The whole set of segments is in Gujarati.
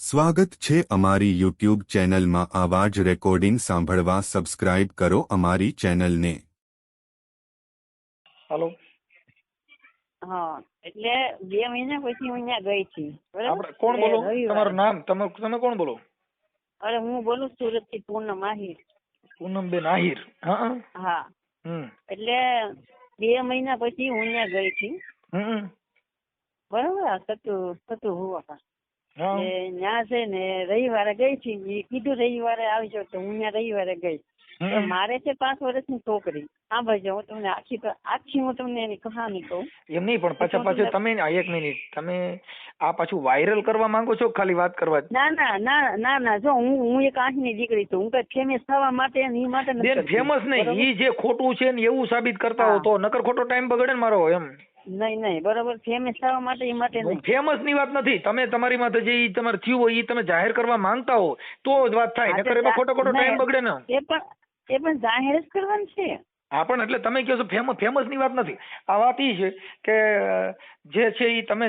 સ્વાગત છે અમારી યુટ્યુબ ચેનલમાં આવા જ રેકોર્ડિંગ સાંભળવા સબસ્ક્રાઇબ કરો અમારી ચેનલને. હાલો હા એટલે બે મહિના પછી હું અહીંયા ગઈ હતી. આપણે કોણ બોલો? તમારું નામ? તમે તમે કોણ બોલો? અરે હું બોલું સુરતથી પૂનમ આહિર. પૂનમબેન આહિર. હા હા. એટલે બે મહિના પછી હું અહીંયા ગઈ હતી. હમ બરોબર? સતુ સતુ હોવા ત્યાં છે ને રવિવારે ગઈ છી કીધું રવિવારે આવજો તો હું ત્યાં રવિવારે ગઈ. મારે છે પાંચ વર્ષની છોકરી. હા ભાઈ હું તમને આખી આખી હું તમને એની કહાની કહું. એમ નહીં પણ પાછા પાછું તમે એક મિનિટ તમે આ પાછું વાયરલ કરવા માંગો છો ખાલી વાત કરવા? ના ના ના ના ના જો હું હું એક આંખની દીકરી છું. હું કઈ ફેમસ થવા માટે એ માટે. ફેમસ નહીં. એ જે ખોટું છે ને એવું સાબિત કરતા હો. તો નકર ખોટો ટાઈમ બગડે ને મારો એમ. નહીં નહીં બરોબર. ફેમસ થવા માટે એ માટે નહીં. ફેમસની વાત નથી. તમે તમારી માથે જે તમારે થયું હોય એ તમે જાહેર કરવા માંગતા હો તો જ વાત થાય. નકર એમાં ખોટો ખોટો ટાઈમ બગડે ને. એ પણ એ પણ જાહેર જ કરવાનું છે. હા પણ એટલે તમે કહો છો ફેમસ ફેમસની વાત નથી. આ વાત ઈ છે કે જે છે એ તમે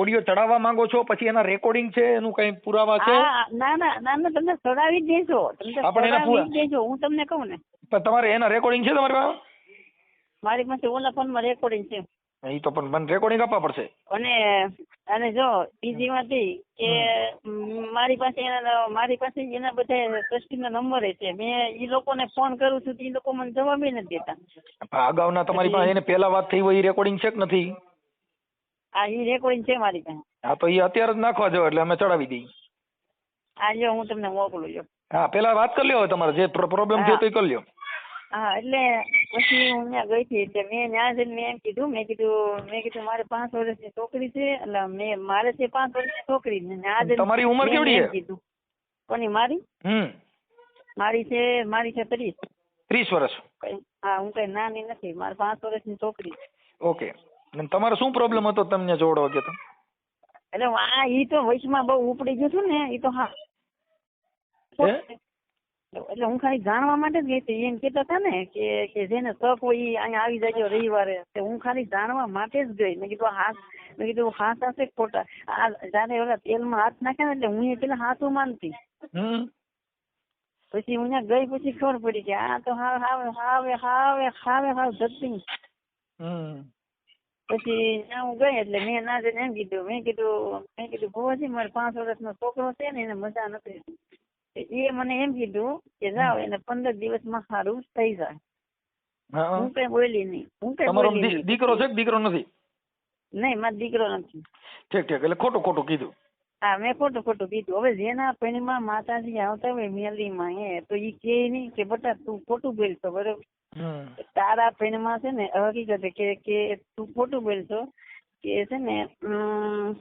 ઓડિયો ચડાવવા માંગો છો પછી એના રેકોર્ડિંગ છે એનું કઈ પુરાવા છે? ના ના ના ના તમને ચડાવી જ દેજો. એના ચડાવી દેજો. હું તમને કહું ને. તમારે એના રેકોર્ડિંગ છે તમારી પાસે? મારી પાસે ઓલા ફોનમાં રેકોર્ડિંગ છે. ઈ તો પણ મને રેકોર્ડિંગ આપવા પડશે. અને અને જો બીજી વાત કે મારી પાસે એના મારી પાસે એના બધા ટ્રસ્ટીના નંબર છે. મેં ઈ લોકોને ફોન કરું છું તો એ લોકો મને જવાબ નથી દેતા. અગાઉના તમારી પાસે એને પેલા વાત થઈ હોય એ રેકોર્ડિંગ છે કે નથી? આ એ રેકોર્ડિંગ છે મારી પાસે. હા તો ઈ અત્યારે જ નાખવા જાવ એટલે અમે ચડાવી દઈએ. આ જો હું તમને મોકલું છું હા પેલા વાત કરી લ્યો તમારે. જે પ્રોબ્લેમ છે હા. તો ઈ કરી લ્યો. હા એટલે પછી હું ત્યાં ગઈ હતી એટલે મેં ત્યાં જઈને મેં એમ કીધું મેં કીધું મેં કીધું મારે પાંચ વર્ષની છોકરી છે એટલે મેં મારે છે પાંચ વર્ષની છોકરી ને ત્યાં જઈને તમારી ઉંમર કેવડી છે? કીધું. કોની મારી? હમ. મારી છે મારી છે ત્રીસ. ત્રીસ વર્ષ. હા હું કઈ નાની નથી મારે પાંચ વર્ષની છોકરી ઓકે. અને તમારો શું પ્રોબ્લેમ હતો તમને જોડો કે તો? એટલે આ ઈ તો વચમાં બહુ ઉપડી ગયું હતું ને ઈ તો હે? એટલે હું ખાલી જાણવા માટે જ ગઈ હતી. એમ કહેતા હતા ને કે કે જેને તક હોય અહીંયા આવી જાય રવિવારે. તે હું ખાલી જાણવા માટે જ ગઈ. મેં કીધું હાથ મેં કીધું હાથ હશે ખોટા આ જયારે ઓલા તેલમાં હાથ નાખે ને એટલે હું એ પેલા હાથું માનતી પછી હું ત્યાં ગઈ પછી ખબર પડી કે આ તો હાવ હાવ હાવે હાવે હાવે હાવ જતી. પછી ત્યાં હું ગઈ એટલે મેં ના જઈને એમ કીધું. મેં કીધું મેં કીધું ભુવાજી મારે પાંચ વર્ષનો છોકરો છે ને એને મજા નથી. એ મને એમ કીધું કે જાઓ એને પંદર દિવસમાં સારું થઈ જાય. હું કઈ બોલી નહીં. હું કઈ બોલી દીકરો છે દીકરો નથી? નહીં મારો દીકરો નથી. ઠીક ઠીક. એટલે ખોટું ખોટું કીધું. હા મેં ખોટું ખોટું કીધું. હવે જેના પૈણીમાં માતાજી આવતા હોય મેલીમાં એ તો એ કે નહીં કે બટા તું ખોટું બોલતો બરોબર? તારા પૈણીમાં છે ને હકીકત કે કે તું ખોટું બોલશો. કે છે ને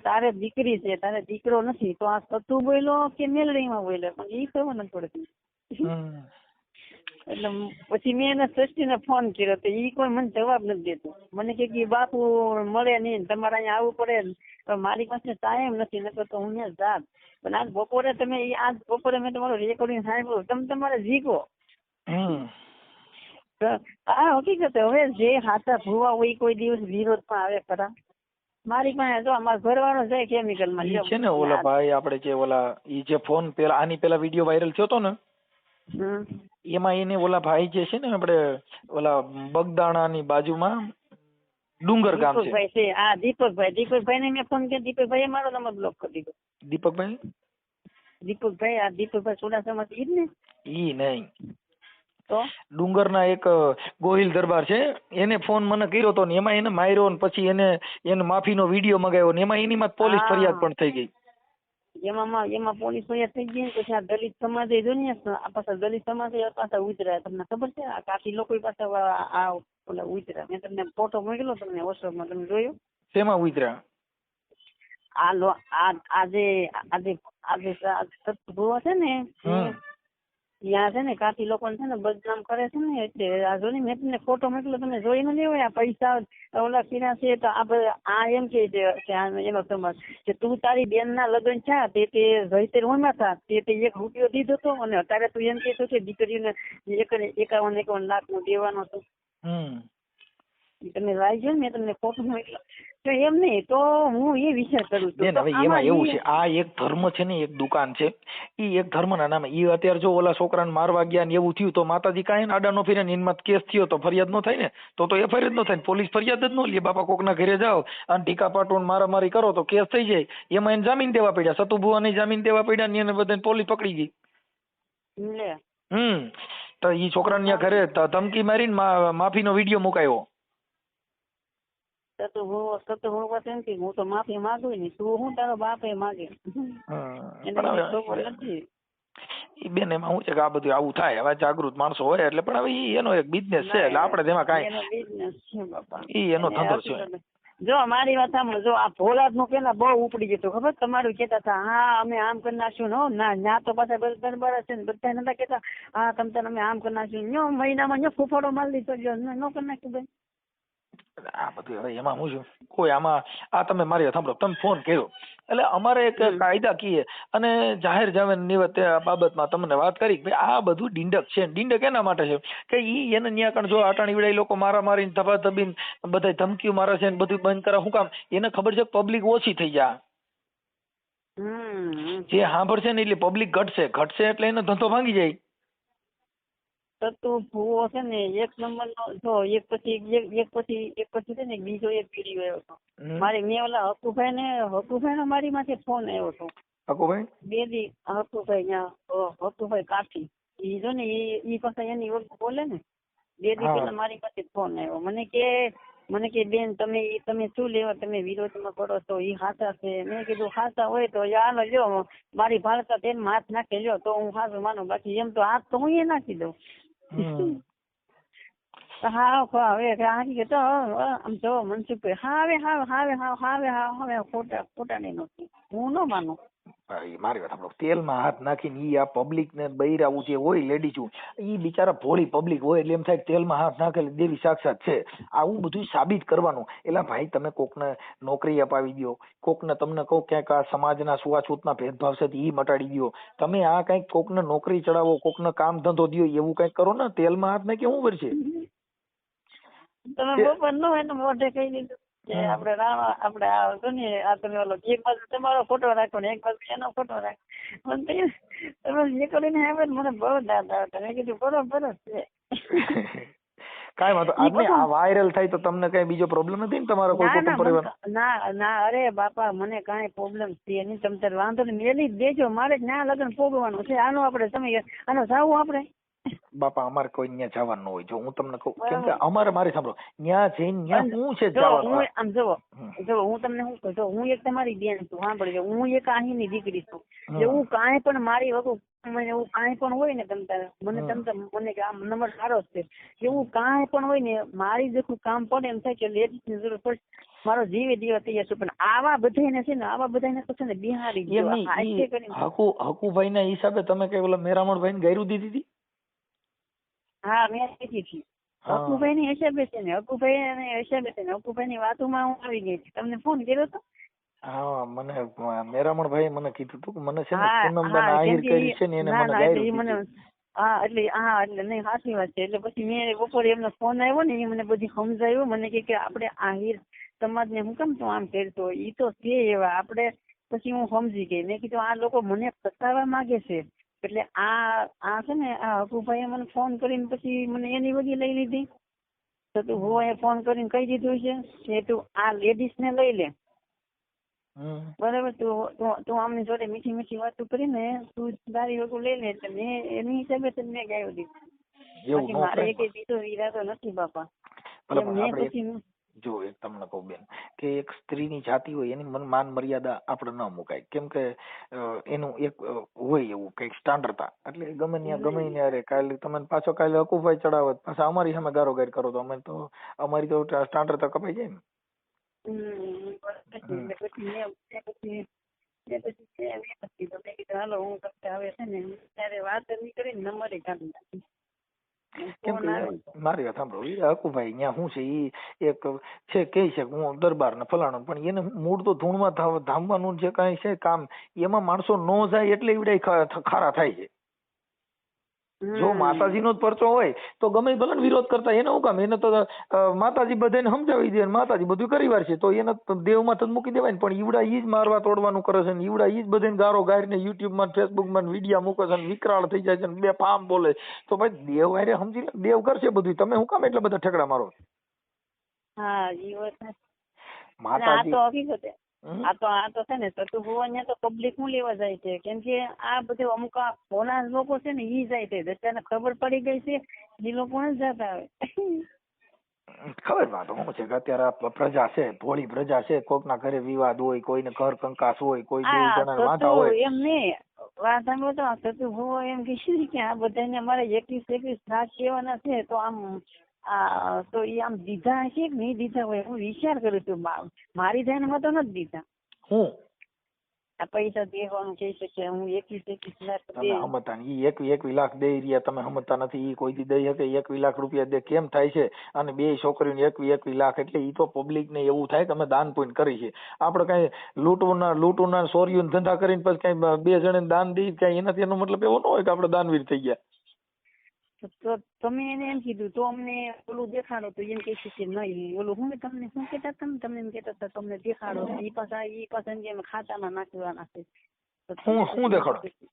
તારે દીકરી છે તારે દીકરો નથી તો આ સતુ બોલ્યો કે મેલડીમાં બોલ્યો? પણ ઈ ખબર નથી પડતી. એટલે પછી મેં એના ને ફોન કર્યો તો ઈ કોઈ મને જવાબ નથી દેતો. મને કે કે બાપુ મળે નહીં તમારે અહીંયા આવવું પડે પણ મારી પાસે ટાઈમ નથી નકર તો હું ત્યાં જાત. પણ આજ બપોરે તમે આજ બપોરે મેં તમારું રેકોર્ડિંગ સાંભળ્યું તમે તમારે જીકો આ હકીકત હવે જે હાથા ભૂવા હોય કોઈ દિવસ વિરોધમાં આવે ખરા. મારી પાસે જો અમારો ઘરવાળો જાય કેમિકલમાં ઈ છે ને ઓલા ભાઈ આપણે જે ઓલા ઈ જે ફોન પેલા આની પેલા વિડિયો વાયરલ થયો તો ને એમાં એને ઓલા ભાઈ જે છે ને આપણે ઓલા બગદાણાની બાજુમાં ડુંગર ગામ છે. ભાઈ છે. આ દીપકભાઈ. દીપકભાઈ ને મેં ફોન કર્યો. દીપકભાઈ મારો નંબર બ્લોક કરી દીધો. દીપકભાઈ? દીપકભાઈ આ દીપકભાઈ ચુડાસમા ઈ જ ને? ઈ નહીં. તો ડુંગરના એક ગોહિલ દરબાર છે. એને ફોન મને કર્યો તો ને એમાં એને માર્યો ને પછી એને એને માફીનો વીડિયો મગાવ્યો ને એમાં એની માં પોલીસ ફરિયાદ પણ થઈ ગઈ. એમાં એમાં પોલીસ ફરિયાદ થઈ ગઈ પછી આ દલિત સમાજે જો ને આ પાછા દલિત સમાજે પાછા ઉતર્યા. તમને ખબર છે? આ કાઠી લોકો પાછા આ ઓલા ઉતર્યા. મેં તમને ફોટો મોકલો તમને વોટ્સઅપમાં તમે જોયો? શેમાં ઉતર્યા? આ લો આ આજે આજે આજે તત્વ છે ને. ત્યાં છે ને કાઠી લોકો છે ને બદનામ કરે છે ને એટલે આ જો ને મેં તમને ફોટો મોકલો તમે જોઈ ન લેવો આ પૈસા ઓલા કિના છે તો આ આ એમ કે છે કે એનો સમાજ કે તું તારી બેન ના લગ્ન છે તે તે રહીતર હોમાં થા તે તે એક રૂપિયો દીધો તો અને અત્યારે તું એમ કહેતો કે દીકરીઓને એક એકાવન એકાવન લાખનું દેવાનો હતો તમે લાવી ને મેં તમને ફોટો મોકલ્યો. તો એમ નહીં તો હું એ વિચાર કરું છું હવે એમાં એવું છે આ એક ધર્મ છે ને એક દુકાન છે એ એક ધર્મના નામે એ અત્યારે જો ઓલા છોકરાને મારવા ગયા ને એવું થયું તો માતાજી કાંઈ ને આડા નો ફેરે ને એનમાં કેસ થયો તો ફરિયાદ નો થાય ને તો તો એફઆઈઆર જ નો થાય ને પોલીસ ફરિયાદ જ નો લે બાપા કોકના ઘરે જાઓ અને ટીકા પાટોન મારામારી કરો તો કેસ થઈ જાય એમાં એને જામીન દેવા પડ્યા સતુભુવાને જામીન દેવા પડ્યા ને એને બધાને પોલીસ પકડી ગઈ. હમ તો એ છોકરાને ઘરે ધમકી મારીને માફીનો વીડિયો મુકાયો. તો તો હું તો હું વાત એમ હું તો માફી માંગુ ને તું હું તારો બાપ એ માગે. એને હવે નથી. ઈ બેન એમાં શું છે કે આ બધું આવું થાય? હવે જાગૃત માણસો હોય એટલે પણ હવે ઈ એનો એક બિઝનેસ છે એટલે આપણે તેમાં કાંઈ છે બાપા. ઈ એનો ધંધો છે. જો મારી વાત સાંભળો જો આ ભોલાદનું પેલા બહુ ઉપડી ગયું ખબર? તમારું કેતા હતા હા અમે આમ કરી નાખ્યું ને. ના ના તો પાછા બધા બરાબર છે બધા નતા કેતા હા તમ તાર અમે આમ કરી નાખ્યું. મહિનામાં ફૂફાડો મારી દીધો જો ન કરી નાખ્યું બેન. આ બધું હવે એમાં હું છું. કોઈ આમાં આ તમે મારી સાંભળો તમે ફોન કર્યો. એટલે અમારે એક કાયદા કીએ અને જાહેર જમીન નિવત આ બાબતમાં તમને વાત કરી કે આ બધું ડીંડક છે. ડીંડક એના માટે છે કે ઈ એને ન્યાકણ જો આટાણી વિડાઈ લોકો મારા મારીને ધબા ધબીને બધા ધમકીઓ મારે છે ને બધું બંધ કરે શું કામ? એને ખબર છે પબ્લિક ઓછી થઈ જાય જે સાંભળશે ને એટલે પબ્લિક ઘટશે. ઘટશે એટલે એનો ધંધો ભાંગી જાય. તો તું ભૂવો છે ને એક નંબર નો જો એક પછી એક પછી એક પછી છે ને બીજો એક વીડિયો આવ્યો હતો. મારી મેં ઓલા હકુભાઈ ને હકુભાઈ નો મારી માથે ફોન આવ્યો હતો. હકુભાઈ? બે દી હકુભાઈ ત્યાં હકુભાઈ કાઠી. ઈ જો ને ઈ પાસે એની ઓળખ બોલે ને બે દી. પેલા મારી પાસે ફોન આવ્યો. મને કે મને કે બેન તમે તમે શું લેવા તમે વિરોધમાં કરો છો? ઈ હાચા છે. મેં કીધું હાચા હોય તો હાલો જો મારી ભાળતા તેમાં હાથ નાખી લ્યો તો હું હાચું માનું. બાકી એમ તો હાથ તો હું એ નાખી દઉં. હવે હારી કે તો આમ જો મનસુખભાઈ, હાવે, હવે હાવે હવે હાવે, હવે હવે ખોટા ખોટા નહીં હું ન માનું. ઈ મારી વાત સાંભળો. તેલમાં હાથ નાખીને ઈ આ પબ્લિક ને બૈરાવું જે હોય લેડીઝ ઈ બિચારા ભોળી પબ્લિક હોય એટલે એમ થાય કે તેલમાં હાથ નાખેલી દેવી સાક્ષાત છે. આવું બધું સાબિત કરવાનું. એટલે ભાઈ તમે કોકને નોકરી અપાવી દો કોકને તમને કહું ક્યાંક આ સમાજના સુવાછૂતના ભેદભાવ છે ઈ મટાડી દો તમે આ કંઈક કોકને નોકરી ચડાવો કોકને કામ ધંધો દો એવું કંઈક કરો ને તેલમાં હાથ નાખી શું કરશે તમે બપોર નો મોઢે કહી દીધું. કે. આપણે રાણા આપણે આ જો ને આ તમે ઓલો એક બાજુ તમારો ફોટો રાખો ને એક બાજુ એનો ફોટો રાખો. મને તમે જે કરીને આવે મને બહુ દાદ આવે તમે કીધું બરોબર જ છે. કાંઈ વાંધો આજની આ વાયરલ થાય તો તમને કઈ બીજો પ્રોબ્લેમ નથી ને તમારો કોઈ ના ના કુટુંબ પરિવાર? ના ના અરે બાપા મને કાંઈ પ્રોબ્લેમ છે નહીં. તમે વાંધો નહીં. મેલી જ દેજો મારે જ ના લગ્ન ભોગવાનું છે. આનો આપણે તમે આનો જાવું આપણે. બાપા અમારે કોઈ ન્યા જવાનું હોય. જો હું તમને કહું કેમ કે અમારે મારી સાંભળો ન્યા જઈને ન્યા હું છે જવાનું હું આમ જો. જો હું તમને શું કહું જો હું એક તમારી બેન છું સાંભળજો. હું એક અહીંની દીકરી છું. જો હું કાંઈ પણ મારી વગર મને એવું કાંઈ પણ હોય ને તમતા મને તમતા મને કે આમ નંબર સારો છે. એવું કાંઈ પણ હોય ને મારી જેટલું કામ પડે એમ થાય કે લેડીઝની જરૂર પડે મારો જીવે દીવા તૈયાર છે. પણ આવા બધાને છે ને આવા બધાને તો છે ને બિહારી હકુ હકુભાઈ ના હિસાબે તમે કઈ ઓલા મેરામણભાઈ ને ગયરું દીધી હતી હા મેં કીધી હતી. અકુભાઈ હકુભાઈ ની હિસાબે છે ને હકુભાઈ ની હિસાબે છે ને હકુભાઈ ની વાતોમાં હું આવી ગઈ હતી. તમને ફોન કર્યો હતો હા મને મેરામણભાઈ મને કીધું હતું મને છે ને પૂનમબેન આહિર કરી છે ને એને મને ના એટલે ગાયરું હા એટલે હા એટલે નહીં સાચી વાત છે. એટલે પછી મેં બપોરે એમનો ફોન આવ્યો ને એ મને બધી સમજાયું. મને કે કે આપણે આહિર સમાજને હું કેમ તું આમ કરતો ઈ તો છે એવા. આપણે પછી હું સમજી ગઈ. મેં કીધું આ લોકો મને ફસાવવા માંગે છે. એટલે આ આ છે ને આ હકુભાઈએ મને ફોન કરીને પછી મને એની વગી લઈ લીધી. તો તું હું ફોન કરીને કહી દીધું છે કે તું આ લેડીઝ ને લઈ લે. બરાબર? તું તું આમની જોડે મીઠી મીઠી વાતો કરીને તું તારી વગર લઈ લે. એટલે મેં એની હિસાબે તને મેં ગાયો દીધું. બાકી મારે એક બીજો ઈરાદો નથી બાપા. મેં પછી જો એક તમને કહું બેન કે એક સ્ત્રીની જાતિ હોય એની મન મર્યાદા આપણે ન મુકાય. કેમ કે એનું એક હોય એવું કંઈક સ્ટાન્ડર્ડતા એટલે ગમે ત્યાં ગમે ત્યાં અરે કાલે તમે પાછો કાલે હકુભાઈ ચડાવત પાછા અમારી સામે ગારો ગાર કરો તો અમે તો અમારી તો સ્ટાન્ડર્ડતા કપાઈ જાય ને. હાલો હું તમને આવે છે ને ત્યારે વાત નીકળી ને નંબરે કાઢી નાખી. કેમ કે મારી વાત સાંભળો ઈ હકુભાઈ ત્યાં શું છે ઈ એક છે કે છે હું દરબાર ને ફલાણું પણ એને મૂળ તો ધૂણમાં ધામવાનું જે કાંઈ છે કામ એમાં માણસો નો જાય એટલે ઈવડાય ખારા થાય છે. જો. માતાજીનો જ પરચો હોય તો ગમે ભલે વિરોધ કરતા એને હું કામ એને તો માતાજી બધાને સમજાવી દે માતાજી બધું કરી વારશે તો એને દેવમાં તો મૂકી દેવાય ને પણ ઈવડા ઈ જ મારવા તોડવાનું કરે છે ને ઈવડા ઈ જ બધાને ગારો ગારીને યુટ્યુબમાં ફેસબુકમાં વિડીયા મૂકે છે ને વિકરાળ થઈ જાય છે ને બે ફામ બોલે તો ભાઈ દેવ હારે સમજી લે દેવ કરશે બધું તમે શું કામ એટલા બધા ઠેકડા મારો હા ઈ વાત છે. માતાજી તો હકીકત છે. હમ? આ તો આ તો છે ને સતુ ને તો પબ્લિક હું લેવા જાય છે. કેમ કે આ બધે અમુક આ ભોળા લોકો છે ને ઈ જાય છે. દત્તાને ખબર પડી ગઈ છે ઈ લોકો જ જતા આવે ખબર વાત શું છે કે અત્યારે પ્રજા છે ભોળી પ્રજા છે કોક ના ઘરે વિવાદ હોય કોઈને ઘર કંકાસ હોય કોઈ બે જણા વાંધા હોય. એમ નહીં વાત સાંભળો તો સતુ ભુવો એમ કે શું કે આ બધાને અમારે એકવીસ એકવીસ લાખ કહેવાના છે તો આમ તો એ આમ દીધા હશે કે નહીં દીધા હોય હું વિચાર કરું છું મારી ધ્યાનમાં તો નથી દીધા. હું? પૈસા દેવાનું કહી શકે હું એકવીસ એકવીસ લાખ તમે દે. ઈ એકવી એકવી લાખ દઈ રહ્યા. તમે હમતા નથી ઈ કોઈ દઈ શકે. એકવી લાખ રૂપિયા દે કેમ થાય છે? અને બે છોકરીઓને એકવી એકવી લાખ એટલે ઈ તો પબ્લિક ને એવું થાય કે અમે દાન પુણ્ય કરી છે. આપણે કઈ લૂંટવાના લૂંટવાના ચોરીઓ ધંધા કરીને પછી કઈ બે જણે દાન દઈ કઈ એનાથી એનો મતલબ એવો ન હોય કે આપણે દાનવીર થઈ ગયા. તો તમે એને એમ કીધું તો અમને ઓલું દેખાડો. તો એમ કે છે નહીં. ઓલું હું તમને શું કહેતા તમે તમને એમ કહેતા હતા તમને દેખાડો. એ પાછા એ પાછા એમ ખાતામાં નાખવાના છે. તમે હું- હું દેખાડો?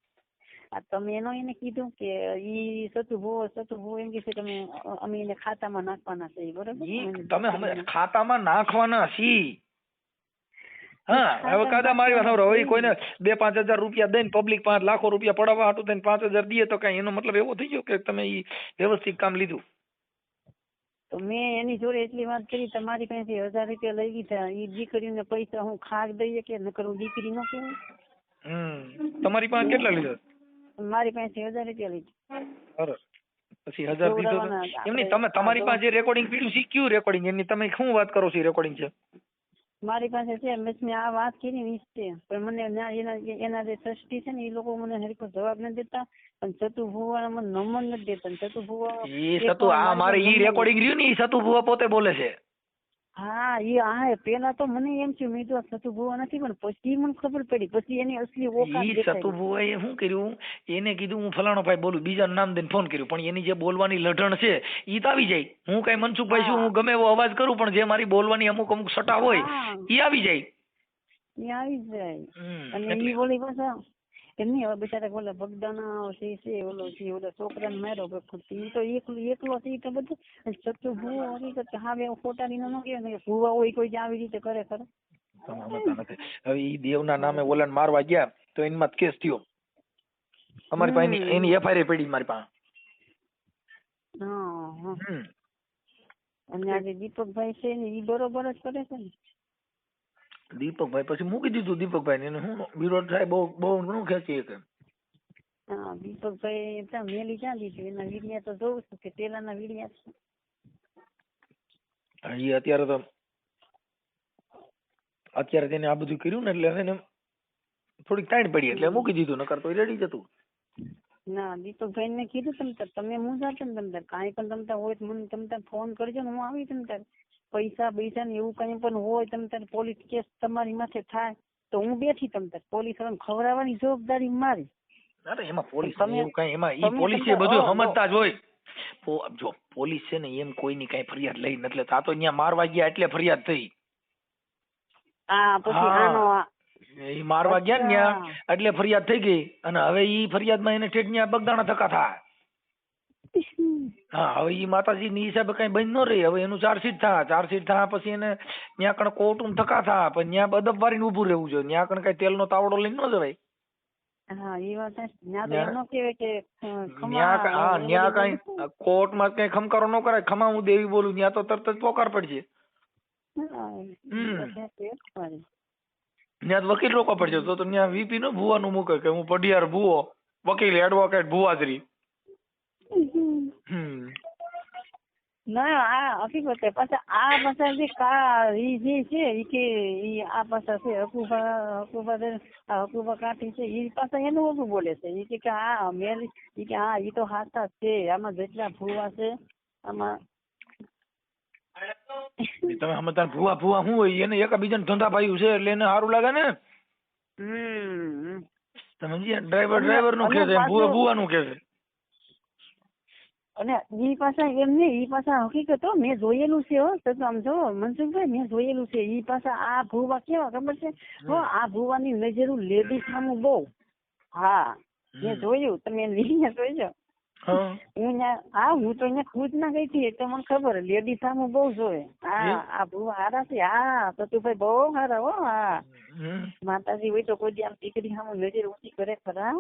આ તમે એનો એને કીધું કે ઈ સતું ભો સતું ભો. એમ કે છે કે અમે એને ખાતામાં નાખવાના છે. બરોબર? તમે તમે ખાતામાં નાખવાના છી. હા હવે કાદા મારી વાત હવે કોઈને બે પાંચ હજાર રૂપિયા દઈને પબ્લિક પાંચ લાખો રૂપિયા પડાવવા હાટું થઈને પાંચ હજાર દઈએ તો કઈ એનો મતલબ એવો થઈ ગયો કે તમે ઈ વ્યવસ્થિત કામ લીધું? તો મેં એની જોડે એટલી વાત કરી તમારી પાસેથી હજાર રૂપિયા લઈ લીધા. એ દીકરીને પૈસા હું ખાક દઈએ કે નકર હું દીકરી ન કહેવાય? હમ. તમારી પાસે કેટલા લીધા? મારી પાસે હજાર રૂપિયા લીધા. સરસ. પછી હજાર દીધો તો જોવડાવવાના એમ નહીં આપણે તમે તમારી પાસે રેકોર્ડિંગ પીડ્યું છે કયું રેકોર્ડિંગ એની તમે શું વાત કરો છો રેકોર્ડિંગ છે? મારી પાસે છે મેં મેં આ વાત કરી ને છે પણ મને એના જે ટ્રસ્ટી છે ને એ લોકો મને હરીકો જવાબ નથી દેતા. અને સતુ ભુવા મને નંબર નથી દેતા. સતુ ભુવા એ સતુ આ મારે ઈ રેકોર્ડિંગ રહ્યું ને ઈ સતુ ભુવા પોતે બોલે છે. હા એ હા પેલા તો મને એમ થયું મેં તો આ સતુ નથી પણ પછી મને ખબર પડી. પછી એની અસલી ઓકાત ઈ દેખાઈ સતુ શું કર્યું? એને કીધું હું ફલાણો ભાઈ બોલું બીજાનું નામ દઈને ફોન કર્યું પણ એની જે બોલવાની લઢણ છે ઈ તો આવી જાય. હું કઈ મનસુખભાઈ છું હું. ગમે એવો અવાજ કરું પણ જે મારી બોલવાની અમુક અમુક સટા હોય એ ઈ આવી જાય. એ આવી જાય. અને ઈ બોલી પાછા એમ નહીં હવે બિચારા ઓલા ભગદાના છે છે ઓલો છે ઓલા છોકરાને માર્યો ઈ તો એકલો એકલો છે ઈ તો બધું. સચ્ચો ભૂવો હકીકત હા બે ખોટા રીના નો કહેવાય ને કે ભૂવા હોય કોઈ આવી રીતે કરે ખરે. હવે ઈ દેવના નામે ઓલાને મારવા ગયા તો એનમાં કેસ થયો. અમારી પાસે એની-. એફઆઈઆર પડી મારી પાસે. હા હા. હમ. અને આજે દીપકભાઈ છે ને ઈ બરોબર જ કરે છે ને. દીપકભાઈ પછી મૂકી દીધું દીપકભાઈ એને હું વિરોધ થાય બહુ બહુ ઘણું ખેંચી એક હા દીપકભાઈ ત્યાં મેલી ક્યાં લીધું? એના વીડિયા તો જોઉં છું કે પેલાના વીડિયા છે. એ અત્યારે તો અત્યારે તેને આ બધું કર્યું ને એટલે એને થોડીક તાણ પડી એટલે મૂકી દીધું નકર તો રેડી જતું ના દીપકભાઈ ને કીધું તમ તમે હું જાતે ને તમ તાર કાંઈ પણ તમ તાર હોય તો મને તમ તાર ફોન કરજો ને હું આવી તમ તાર. પૈસા પૈસા ને એવું કઈ પણ હોય તમે તાર પોલીસ કેસ તમારી માથે થાય તો હું બેઠી તમે તાર. પોલીસ વાળાને ખવડાવવાની જવાબદારી મારી. અરે એમાં પોલીસ એવું કઈ એમાં ઈ પોલીસ તમને- બધું ઓ, ઓ. સમજતા જ હોય. જો પોલીસ છે ને એમ કોઈની કઈ ફરિયાદ લઈ આ તો અહીંયા મારવા ગયા એટલે ફરિયાદ થઈ. હા પછી આનો આ મારવા ગયા ને એટલે ફરિયાદ થઈ ગઈ. અને હવે ઈ ફરિયાદમાં એને ઠેઠ બગદાણા ધક્કા થાય. હા હવે ઈ માતાજી ની હિસાબે કઈ બંધ ન રહી. હવે એનું ચાર્જશીટ થા. ચાર્જશીટ થા પછી એને ત્યાં કણ કોર્ટમાં ધક્કા થા. પણ ત્યાં અદબ વારીને ઊભું રહેવું જોઈએ. ત્યાં કણ કઈ તેલનો તાવડો લઈને ન જવાય. હા એ વાત ન્યા તો ન્યા- કહેવાય કે અ, ખમા ત્યાં ક- હા એવું કઈ કોર્ટમાં કઈ ખમકારો ન કરાય. ખમા હું દેવી બોલું. ત્યાં તો તરત જ પોકાર પડશે. તો. ત્યાં વકીલ રોકવા પડશે. તો તો ત્યાં વીપી નો ભુવાનું મૂકે કે હું પઢિયાર ભુવો વકીલ એડવોકેટ ભુવાજરી. ના આ હકીકત છે. પાછા આ પાછા જે કા ઈ જે છે ઈ કે ઈ આ પાછા છે હકુબા આ હકુબા કાઠી છે ઈ પાછા એનું ઓછું બોલે છે. ઈ કે આ મેલ ઈ કે હા ઈ તો હાથા છે આમાં જેટલા ભૂવા છે આમાં તમે સમજતા. ભુવા ભુવા શું હોય? એને એકબીજાને ધંધા ભાઈ છે એટલે એને સારું લાગે ને? હમ. તમે ડ્રાઈવર ડ્રાઈવરનું કે છે ભુવા ભૂવા નું કે છે. અને ઈ પાછા એમ નહીં એ પાછા હકીકત મેં જોયેલું છે હો તો આમ જો મનસુખભાઈ મેં જોયેલું છે. ઈ પાછા આ ભૂવા કેવા ખબર છે? હો આ ભૂવાની નજર લેડીઝ સામું બહુ. હા મેં જોયું તમે વીડિયો જોઈજો હા. હું હા તો અહીંયા ખુદ ના ગઈ હતી એટલે મને ખબર લેડી સામું બહુ જોવે. હા આ ભૂવા હારા છે. હા સતુભાઈ બહુ હારા હો હા. માતાજી હોય તો કોઈ આમ દીકરી સામે નજર ઊંચી કરે ખરા.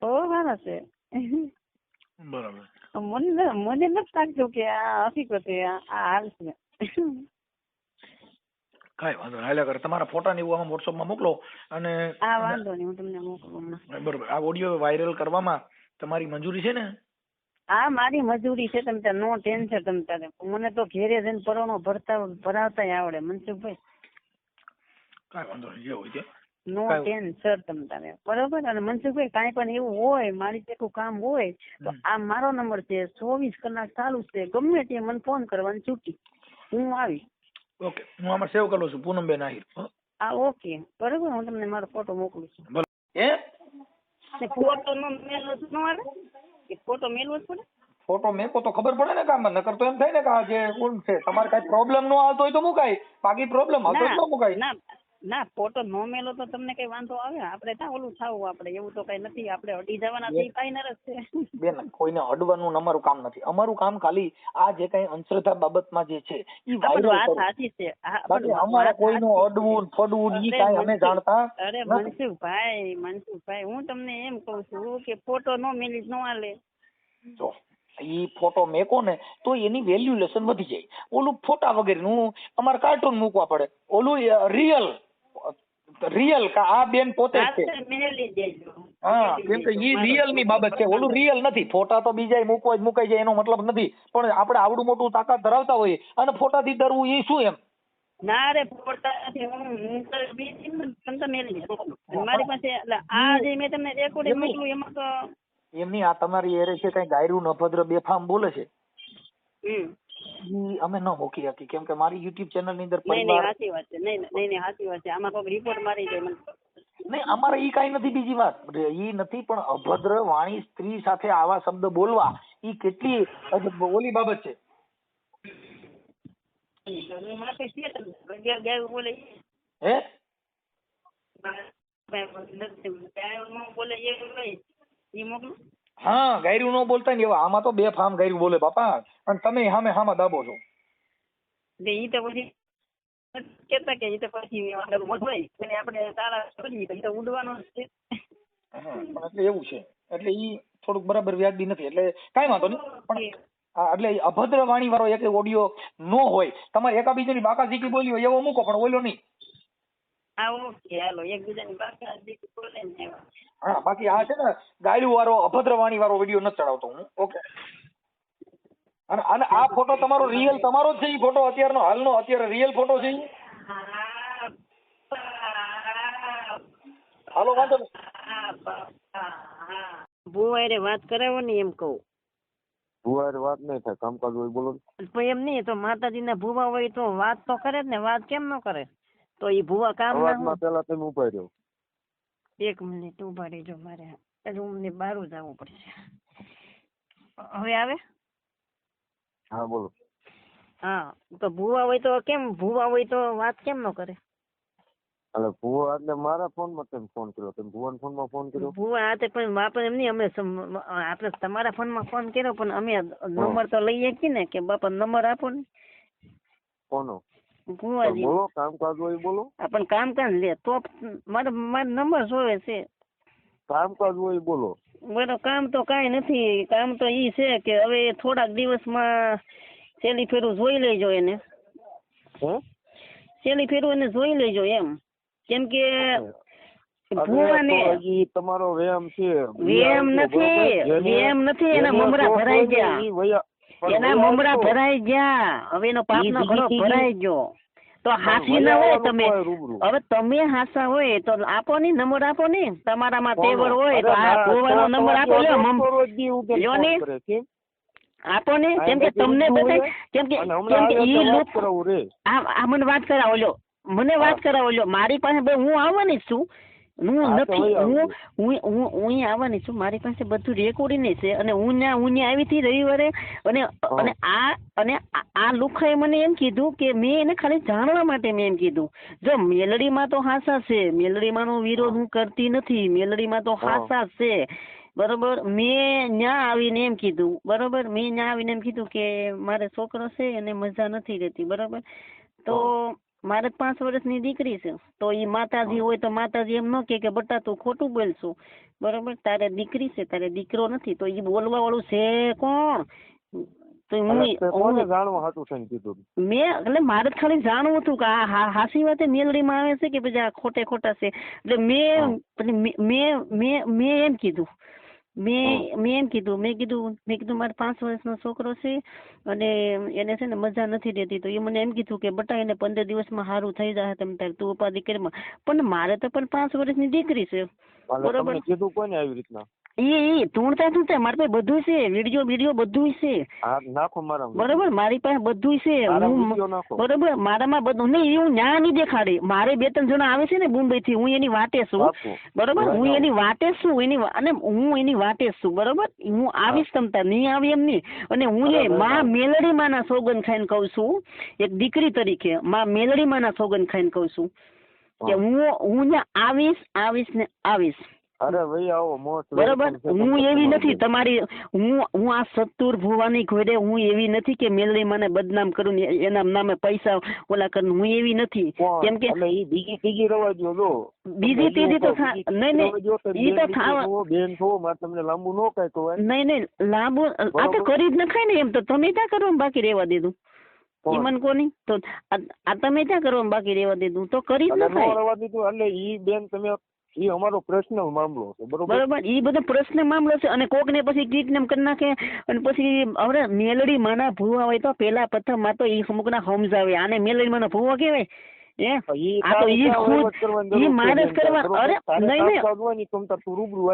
બહુ હારા છે. બરાબર. મને મને નથી લાગતું કે આ હકીકત છે આ આ હાલ છે. કાંઈ વાંધો નહીં. કરે. તમારા ફોટા ને એવું આમાં વોટ્સઅપમાં મોકલો અને આ વાંધો નહીં હું તમને મોકલું બરોબર. આ ઓડિયો વાયરલ કરવામાં તમારી મંજૂરી છે ને? હા મારી મજૂરી છે તમે ત્યાં નો ટેન્શન તમે તારે. મને તો ઘેરે જઈને પરણો ભરતા ભરાવતા આવડે મનસુખભાઈ. કાંઈ વાંધો નહીં જે હોય તે. નો ટેન સર તમ તારે બરોબર? અને મનસુખભાઈ કાંઈ પણ એવું હોય મારી જેટલું કામ હોય તો આ મારો નંબર છે ચોવીસ કલાક ચાલુ છે. ગમે તે મને ફોન કરવાની છૂટી. હું આવી ઓકે. હું આમાં સેવ કરું છું પૂનમબેન આહિર. હો? ઓકે. બરોબર? હું તમને મારો ફોટો મોકલું છું. એ ને ફોટો નો મેલવો જ ન આવે ફોટો મેલવો જ પડે ફોટો મેકો તો ખબર પડે ને કામ નકર તો એમ થાય ને કે આ જે કોણ છે તમારે કઈ પ્રોબ્લેમ નો આવતો હોય તો મુકાય. બાકી પ્રોબ્લેમ હતો તો મુકાય. ના. ના ફોટો નો મેલો તો તમને કઈ વાંધો આવે? આપણે ત્યાં ઓલું થાવું આપણે એવું તો કઈ નથી. આપણે અડી જવાના થઈ ફાઈનર જ છે. બેન કોઈને અડવાનું અમારું કામ નથી. અમારું કામ ખાલી આ જે કઈ અંશ્રદ્ધા બાબતમાં જે છે ઈ વાયરલ વાત સાચી છે. અમારે કોઈનું અડવું ફડવું ઈ અરે કાંઈ અમે જાણતા અરે. મનસુખભાઈ મનસુખભાઈ હું તમને એમ કઉ છું કે ફોટો નો મેલી નો આલે. જો ઈ ફોટો મેકો ને તો એની વેલ્યુલેશન વધી જાય. ઓલું ફોટા વગેરેનું અમારે કાર્ટૂન મૂકવા પડે. ઓલું રિયલ રિયલ આ બેન પોતે છે? હા કેમ કે ઈ રિયલની બાબત છે. ઓલું રિયલ નથી. ફોટા તો બીજા મૂકવા જ મુકાઈ જાય એનો મતલબ નથી. પણ આપણે આવડું મોટું તાકાત ધરાવતા હોઈએ. અને ફોટાથી ડરવું એ શું એમ? ના રે ફોટા થી હું હું તો મેલી મારી પાસે આ જે મેં તમને રેકોર્ડિંગ એમની- મોકલું એમાં તો એમની આ તમારી એરે છે કઈ ગાયરું નભદ્ર બેફામ બોલે છે? હમ. ઈ અમે ન મૂકી શકી કેમ કે મારી યુટ્યુબ ચેનલની અંદર નહીં નહીં પરિવાર સાચી વાત છે. નહીં નહીં નહીં સાચી વાત છે. આમાં કોઈક રિપોર્ટ મારી જાય મને. નહીં અમારે ઈ કાંઈ નથી બીજી વાત. ઈ નથી પણ અભદ્ર વાણી સ્ત્રી સાથે આવા શબ્દ બોલવા ઈ કેટલી અજ- ઓલી બાબત છે. માથે. અગિયાર ગાયો બોલે. હે? ગાયો નો બોલે એ. ઈ મોકલું. હા ગાયરું ન બોલતા ને એવા. આમાં તો બે ફામ ગાયરું બોલે બાપા. અને તમે સામે સામે દાબો છો. એટલે ઈ તો પછી કેતા કે ઈ તો પછી વધવાય અને આપણે તારા કરીએ તો ઈ તો ઉડવાનો છે. એટલે એવું છે. એટલે ઈ થોડુંક બરાબર વ્યાજબી નથી. એટલે કાંઈ વાંધો નહીં. પણ એટલે અભદ્ર વાણી વાળો એક ઓડિયો નો હોય. તમારે એકાબીજાની બાકા ઝીકી બોલી હોય એવો મૂકો પણ ઓલો નહીં. હા ઓકે. હાલો એકબીજાની બાકા દીકરી બોલે ને. હા બાકી આ છે ને ગાયરું વાળો અભદ્ર વાણી વાળો વીડિયો નથી ચડાવતો હું. ઓકે અને અને આ ફોટો તમારો રિયલ તમારો જ છે એ ફોટો અત્યારનો હાલનો અત્યારે રિયલ ફોટો છે? હાલો વાંધો ભુવારે વાત કરાવો ને એમ કહું. ભુવારે વાત નહીં થાય કામકાજ હોય બોલો પણ એમ નહીં તો માતાજીના ભુવા હોય તો વાત તો કરે જ ને વાત કેમ ન કરે? તો એ ભુવા કામ ના પેલા તમે ઊભા રહ્યો. હોય એક મિનિટ ઊભા રહેજો મારે રૂમની બહાર જવું પડશે. હવે આવે? હા બોલો. હા તો ભુવા હોય તો કેમ ભુવા હોય તો વાત કેમ ન કરે? એટલે ભુવા એટલે મારા ફોનમાં તમે ફોન કર્યો? તમે ભુવાના ફોનમાં ફોન કર્યો? ભુવા હાથે પણ બાપ એમ નહીં અમે આપણે તમારા ફોનમાં ફોન કર્યો પણ અમે નંબર તો લઈએ છીએ ને કે બાપા નંબર આપો ને. કોનો? ભુવાજી બોલો કામકાજ હોય બોલો. પણ કામ કામ લે તો મારે મારો નંબર જોવે છે. કામકાજ હોય બોલો. મારો કામ તો કાંઈ નથી કામ તો ઈ છે કે હવે થોડાક દિવસમાં સેલી ફેરું જોઈ લેજો એને. સેલી ફેરું એને જોઈ લેજો એમ. કેમ કે ભૂવાને તમારો વ્યાયામ છે. વેમ નથી વેમ નથી એના મમરા ભરાઈ ગયા. એના મમરા ભરાઈ ગયા. હવે એનો પાપનો ઘડો ભરાઈ ગયો. તો હાસી ના હોય તમે. હવે તમે હાસા હોય તો આપો ને નંબર આપો ને. તમારામાં? તેવર હોય તો આ ગોવાનો નંબર આપો. લ્યો ને. કેમ? આપો ને. કેમ કે તમને બધાય કેમ કે કેમ કે ઈ લૂપ આ આ મને વાત કરાવો લ્યો. મને વાત કરાવો લ્યો. મારી પાસે હું આવવાની જ છું. હું નથી હું હું હું હું આવવાની છું. મારી પાસે બધું રેકોર્ડિંગ છે અને હું ત્યાં હું ત્યાં આવી હતી રવિવારે અને અને આ અને આ- લુખાએ મને એમ કીધું કે મેં એને ખાલી જાણવા માટે મેં એમ કીધું. જો મેલડીમાં તો હાસા છે મેલડીમાંનો વિરોધ હું કરતી નથી મેલડીમાં તો હાસા છે. બરોબર? મેં ન્યા આવીને એમ કીધું બરોબર? મેં ન્યા આવીને એમ કીધું કે મારે છોકરો છે અને મજા નથી રહેતી બરોબર? તો મારે પાંચ વર્ષની દીકરી છે. તો ઈ માતાજી હોય તો માતાજી એમ ન કે કે બટા તું ખોટું બોલશું. બરોબર? તારે દીકરી છે તારે દીકરો નથી. તો ઈ બોલવા વાળું છે કોણ? તો હું જાણવા કીધું? મેં એટલે મારે ખાલી જાણવું હતું કે આ હાસી વાતે મેલડીમાં આવે છે કે પછી આ ખોટે ખોટા છે? એટલે મેં મેં મેં મેં એમ કીધું. મેં મેં એમ કીધું મેં કીધું મેં કીધું મારે પાંચ વર્ષનો છોકરો છે અને એને છે ને મજા નથી રહેતી તો એ મને એમ કીધું કે બટા એને પંદર દિવસમાં સારું થઈ જશે તમ તારે તું ઉપાધિ કરી. પણ મારે તો પણ પાંચ વર્ષની દીકરી છે. બરોબર. કીધું કોને આવી રીતના? એ એ તુણતા તુણતા મારી પાસે બધું છે વીડિયો વીડિયો બધું છે. નાખો મારા બરોબર મારી પાસે બધું છે. હું બરોબર મારામાં બધું નહીં એવું ન્યા નહીં દેખાડે. મારે બે ત્રણ જણા આવે છે ને મુંબઈ થી હું એની વાટે છું. બરોબર હું એની વાટે જ છું એની અને હું એની વાટે છું બરોબર? હું આવીશ તમતા નહીં આવી એમ નહીં. અને હું એ મા માં મેલડી માના સોગન ખાઈને કહું છું એક દીકરી તરીકે માં મેલડી માના સોગન ખાઈને કહું છું કે હું. હું ત્યાં આવીશ આવીશ ને આવીશ. અરે ભાઈ આવો મોસ્ટ બરોબર? હું એવી નથી તમારી હું હું આ સત્તુર ભુવાની ઘોડે હું એવી નથી કે મેલડી મને બદનામ કરું ને એના નામે પૈસા ઓલા કરું હું એવી નથી. કેમ કે ઈ બીજી ત્રીજી રવા દો જો. બીજી ત્રીજી તો નહીં, નહીં, રવા તો ઈ તો થાવા- બેન છો મારે તમને લાંબુ નો કઈ હોય. નહીં નહીં લાંબુ આ તો કરી જ નખાય ને એમ તો તમે ત્યાં કરવા બાકી રહેવા દીધું? ઈમન કોની? તો આ તમે ત્યાં કરવા બાકી રહેવા દીધું? તો કરી જ નખાય રવા દીધું એટલે ઈ બેન તમે ઈ અમારો પર્સનલ મામલો છે, બરોબર? બરોબર. એ બધો પ્રશ્ન મામલો છે અને કોક ને પછી નેમ કરી નાખે અને પછી હવે મેલડી માના ભૂવા હોય તો પેલા પ્રથમમાં તો એ અમુક ના સમજાવે. આને મેલડી માના ભૂવા કહેવાય? આ તો રૂબરૂ.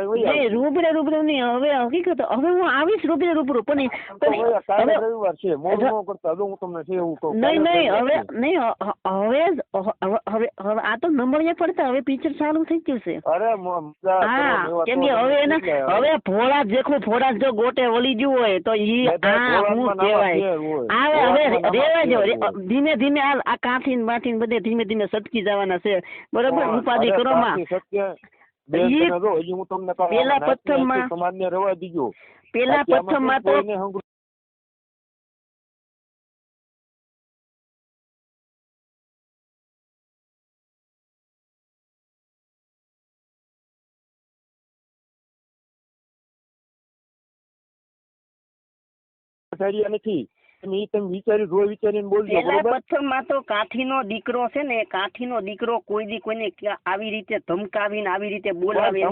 રૂબરૂ નહીં હવે હકીકત હવે હું આવીશ રૂબરૂ રૂબરૂ પણ રવિવાર છે કરતા હું તમને છે એવું કહું. નહીં નહીં હવે નહીં હવે હવે હવે આ નંબરિયા પડતા હવે પિક્ચર ચાલુ થઈ ગયું છે. અરે હા કેમ કે હવે એના હવે ભોળા જેખું ફોડા જો ગોટે વળી ગયું હોય તો ઈ આ હું કહેવાય. હવે રેવા જો. ધીમે ધીમે આ આ કાંઠી બાઠી બધે ધીમે ધીમે સટકી જવાના છે. બરાબર ઉપાધિ અરે કરો માં સાચી સત્ય. બેન ઈ તમે જો, હજી હું તમને કહું, પેલા પ્રથમમાં- સમાજને રવા દીજો. પેલા પ્રથમમાં તો નથી. તમે તમે વિચારી જોઈ વિચારીને બોલજો બરોબર? પ્રથમમાં તો કાઠીનો દીકરો છે ને કાઠીનો દીકરો કોઈ દી કોઈને આવી રીતે ધમકાવીને આવી રીતે બોલાવે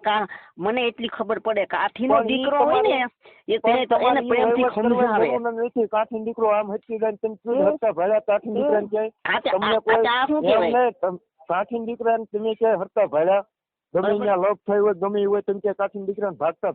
કા મને એટલી ખબર પડે કાઠીનો નો દીકરો હોય ને એ તેને તો એને પ્રેમથી સમજાવે. નથી. કાઠી દીકરો આમ હચકી જાય ને તમે શું હતા ભલા ભાડ્યા કાઠી દીકરાને ક્યાંય? તમને કોઈ આ શું કહેવાય? નહીં, તમ- કાઠી દીકરાને તમે ક્યાંય હરતા ભલા ગમે. ત્યાં લોક થઈ હોય ગમે હોય તમે ક્યાંય કાઠી દીકરાને ભાગતા